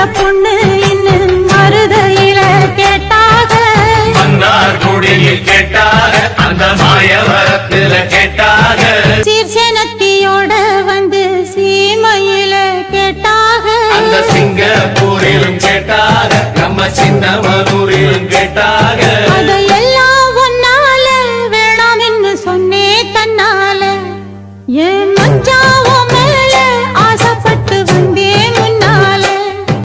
அட பொண்ணு இன்னும் மருதையில கேட்டாக. மன்னார் குடியில் கேட்டாக அந்த மாயவரத்தில் கேட்டாக. சீர்சனத்தியோட வந்து சீமையில கேட்டாக. அந்த சிங்கப்பூரிலும் கேட்டாக நம்ம சின்ன மதுரிலும் கேட்டாக அதையெல்லாம் ஒன்னால வேணாம் என்று சொன்னே தன்னால. ஏன்